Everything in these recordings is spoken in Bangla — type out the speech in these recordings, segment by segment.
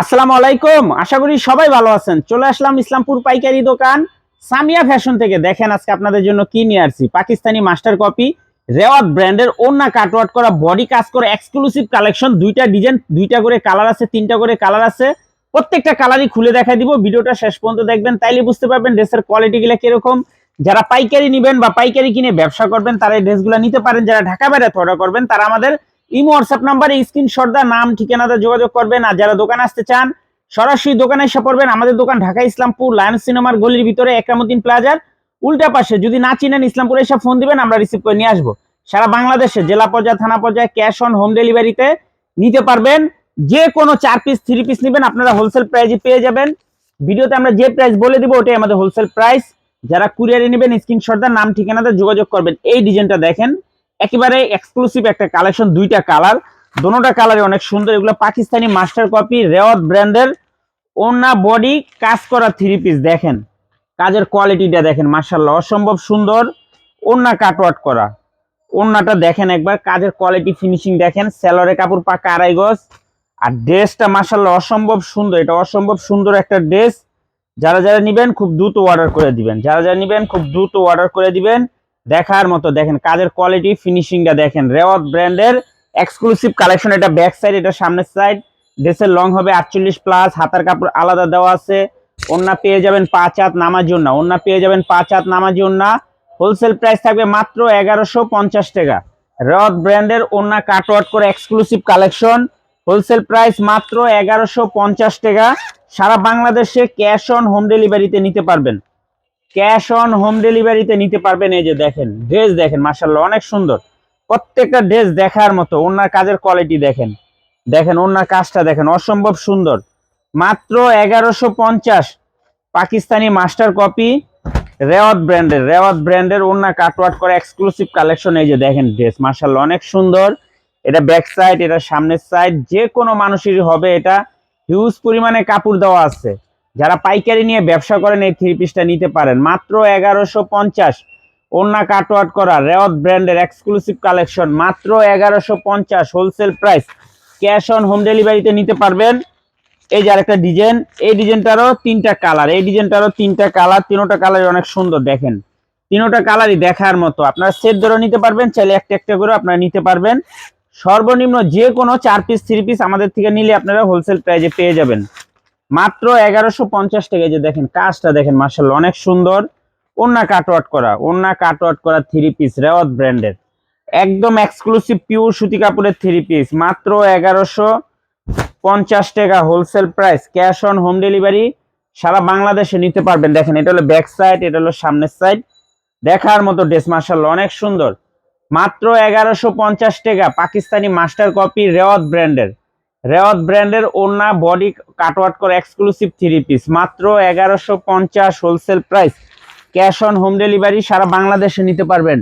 আসসালামু আলাইকুম। আশা করি সবাই ভালো আছেন। চলে আসলাম ইসলামপুর পাইকারি দোকান। সামিয়া ফ্যাশন থেকে দেখেন আজকে আপনাদের জন্য কি নিয়ে আসছি। পাকিস্তানি মাস্টার কপি, রেওয়াত ব্র্যান্ডের ওন্না কাটওয়ার্ট করা বডি কাজ করে এক্সক্লুসিভ কালেকশন দুইটা ডিজাইন দুইটা করে কালার আছে, তিনটা করে কালার আছে। প্রত্যেকটা কালারই খুলে দেখা দিব। ভিডিওটা শেষ পর্যন্ত দেখবেন, তাইলে বুঝতে পারবেন ড্রেসের কোয়ালিটি গুলা কীরকম। যারা পাইকারি নেবেন বা পাইকারি কিনে ব্যবসা করবেন, তারা এই ড্রেসগুলো নিতে পারেন। যারা ঢাকা বাইরে অর্ডার করবেন, তারা আমাদের ইমো হোয়াটসঅ্যাপ নাম্বারে স্ক্রিনশট দা নাম, ঠিকানাতে যোগাযোগ করবেন। আর যারা দোকানে আসতে চান, সরাসরি দোকানে এসে পড়বেন। আমাদের দোকান ঢাকা ইসলামপুর লায়ন সিনেমার গলির ভিতরে, একরামুদ্দিন প্লাজার উল্টা পাশে। যদি না চিনেন ইসলামপুরে এসে ফোন দিবেন, আমরা রিসিভ করে নিয়ে আসব। সারা বাংলাদেশে জেলা পর্যায়ে, থানা পর্যায়ে ক্যাশ অন হোম ডেলিভারিতে নিতে পারবেন। যে কোনো চার পিস থ্রি পিস নেবেন, আপনারা হোলসেল প্রাইজে পেয়ে যাবেন। ভিডিওতে আমরা যে প্রাইস বলে দিব, ওটাই আমাদের হোলসেল প্রাইস যারা কুরিয়ারে নেবেন স্ক্রিনশট দেন, নাম, ঠিকানাতে যোগাযোগ করবেন। এই ডিজাইনটা দেখেন। একেবারে এক্সক্লুসিভ একটা কালেকশন দুইটা কালার দোনোটা কালারে অনেক সুন্দর। এগুলো পাকিস্তানি মাস্টার কপি রেওয়াত ব্র্যান্ডের ওনা বডি কাজ করা থ্রি পিস দেখেন। কাজের কোয়ালিটিটা দেখেন মার্শাল্লাহ অসম্ভব সুন্দর। ওন্না কাটওয়াট করা। ওন্নাটা দেখেন একবার, কাজের কোয়ালিটি ফিনিশিং দেখেন। স্যালোরে কাপড় পাকা আড়াই গজ। আর ড্রেসটা মার্শাল্লাহ অসম্ভব সুন্দর, এটা অসম্ভব সুন্দর একটা ড্রেস যারা যারা নিবেন, খুব দ্রুত অর্ডার করে দিবেন। যারা যারা নিবেন, খুব দ্রুত অর্ডার করে দিবেন। দেখার মতো, দেখেন কাজের কোয়ালিটি ফিনিশিংটা দেখেন। রেওয়াত ব্র্যান্ডের এক্সক্লুসিভ কালেকশন এটা ব্যাক সাইড এটা সামনের সাইড ড্রেসের লং হবে আটচল্লিশ প্লাস হাতার কাপড় আলাদা দেওয়া আছে। ওন্না পেয়ে যাবেন পাঁচ হাত নামার জন্য ওন্না পেয়ে যাবেন পাঁচ হাত নামার জন্য হোলসেল প্রাইস থাকবে মাত্র এগারোশো পঞ্চাশ টাকা। রেওয়াত ব্র্যান্ডের ওন্না কাটওয়ার্ট করে এক্সক্লুসিভ কালেকশন হোলসেল প্রাইস মাত্র এগারোশো পঞ্চাশ টাকা। সারা বাংলাদেশে ক্যাশ অন হোম ডেলিভারিতে নিতে পারবেন। ক্যাশ অন হোম ডেলিভারিতে নিতে পারবেন এই যে দেখেন, ড্রেস দেখেন মার্শাল্লাহ অনেক সুন্দর। প্রত্যেকটা ড্রেস দেখার মতো, ওনার কাজের কোয়ালিটি দেখেন। দেখেন, ওনার কাজটা দেখেন, অসম্ভব সুন্দর। মাত্র এগারোশো পঞ্চাশ পাকিস্তানি মাস্টার কপি, রেওয়াত ব্র্যান্ডের রেওয়াত ব্র্যান্ডের ওনা কাটওয়াট করে এক্সক্লুসিভ কালেকশন এই যে দেখেন ড্রেস মার্শাল্লাহ অনেক সুন্দর। এটা ব্যাক সাইড এটা সামনের সাইড যে কোনো মানুষেরই হবে, এটা হিউজ পরিমাণে কাপড় দেওয়া আছে। যারা পাইকারি নিয়ে ব্যবসা করেন, এই থ্রি পিসটা নিতে পারেন। মাত্র এগারোশো পঞ্চাশ। ওন্না কাটওয়াট করা, রেওয়াত ব্র্যান্ডের এক্সক্লুসিভ কালেকশন মাত্র এগারোশো পঞ্চাশ wholesale price cash on home ডেলিভারিতে নিতে পারবেন। এই যে আরেকটা ডিজাইন এই ডিজাইনটারও তিনটা কালার এই ডিজাইনটারও তিনটা কালার তিনোটা কালারই অনেক সুন্দর, দেখেন। তিনোটা কালারই দেখার মতো। আপনারা সেট ধরে নিতে পারবেন, চাইলে একটা একটা করে আপনারা নিতে পারবেন। সর্বনিম্ন যে কোনো চার পিস থ্রি পিস আমাদের থেকে নিলে আপনারা হোলসেল প্রাইজে পেয়ে যাবেন। মাত্র এগারোশো পঞ্চাশ টাকা যে দেখেন, কাজটা দেখেন মার্শাল অনেক সুন্দর। ওন্না কাটওয়াট করা ওন্না কাটওয়াট করা থ্রি পিস রেওয়াত ব্র্যান্ডের একদম এক্সক্লুসিভ পিওর সুতি কাপড়ের থ্রি পিস মাত্র এগারোশো পঞ্চাশ টাকা wholesale price cash on home delivery সারা বাংলাদেশে নিতে পারবেন। দেখেন, এটা হলো ব্যাক সাইড এটা হলো সামনের সাইড দেখার মতো ড্রেস মার্শাল অনেক সুন্দর। মাত্র এগারোশো পঞ্চাশ টাকা পাকিস্তানি মাস্টার কপি রেওয়াত ব্র্যান্ডের রেওয়াত ব্র্যান্ডের ওনা বডি কাটওয়াট করে এক্সক্লুসিভ থ্রি পিস মাত্র এগারোশো পঞ্চাশ wholesale price cash on home delivery সারা বাংলাদেশে নিতে পারবেন।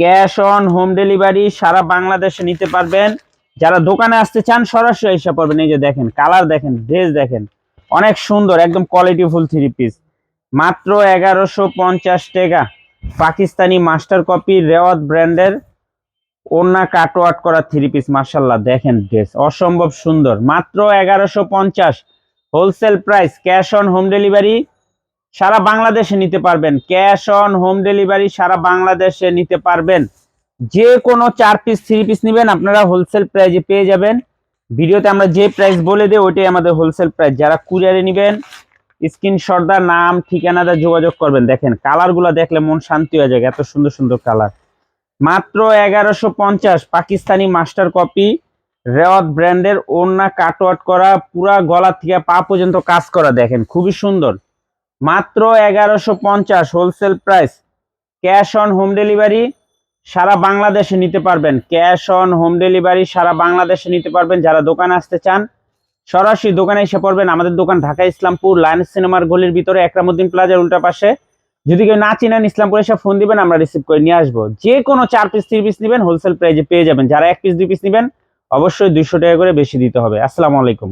ক্যাশ অন হোম ডেলিভারি সারা বাংলাদেশে নিতে পারবেন। যারা দোকানে আসতে চান, সরাসরি এসে পড়বেন। এই যে দেখেন কালার দেখেন ড্রেস দেখেন। অনেক সুন্দর, একদম কোয়ালিটিফুল থ্রি পিস মাত্র এগারোশো পঞ্চাশ টাকা। পাকিস্তানি মাস্টার কপি রেওয়াত ব্র্যান্ডের ওনা কাটওয়াট করা থ্রি পিস মার্শাল্লাহ দেখেন ড্রেস অসম্ভব সুন্দর। মাত্র এগারোশো পঞ্চাশ। Wholesale price cash on home delivery সারা বাংলাদেশে নিতে পারবেন। ক্যাশ অন হোম ডেলিভারি সারা বাংলাদেশে নিতে পারবেন। যে কোনো চার পিস থ্রি পিস নেবেন, আপনারা হোলসেল প্রাইজে পেয়ে যাবেন। ভিডিওতে আমরা যে প্রাইস বলে দিই, ওইটাই আমাদের হোলসেল প্রাইস যারা কুরিয়ারে নেবেন স্ক্রিনশট দা নাম ঠিকানাটা যোগাযোগ করবেন। দেখেন কালারগুলো দেখলে মন শান্তি হয়ে যায়, এত সুন্দর সুন্দর কালার মাত্র এগারোশো পঞ্চাশ পাকিস্তানি মাস্টার কপি, রেওয়াত ব্র্যান্ডের ওড়না কাটওয়াট করা, পুরা গলা থেকে পা পর্যন্ত কাজ করা দেখেন, খুবই সুন্দর। মাত্র এগারোশো পঞ্চাশ wholesale price cash on home delivery সারা বাংলাদেশে নিতে পারবেন। ক্যাশ অন হোম ডেলিভারি সারা বাংলাদেশে নিতে পারবেন। যারা দোকানে আসতে চান, সরাসরি দোকানে এসে পড়বেন। আমাদের দোকান ঢাকা ইসলামপুর, লায়ন্স সিনেমার গলির ভিতরে, একরামুদ্দিন প্লাজার উল্টা পাশে। যদি কেউ না চিনেন ইসলামপুরে সব ফোন দিবেন, আমরা রিসিভ করে নিয়ে আসব। যে কোনো চার পিস থ্রি পিস নেবেন হোলসেল প্রাইজে পেয়ে যাবেন। যারা এক পিস দুই পিস নেবেন, অবশ্যই দুইশো টাকা করে বেশি দিতে হবে। আসসালামু আলাইকুম।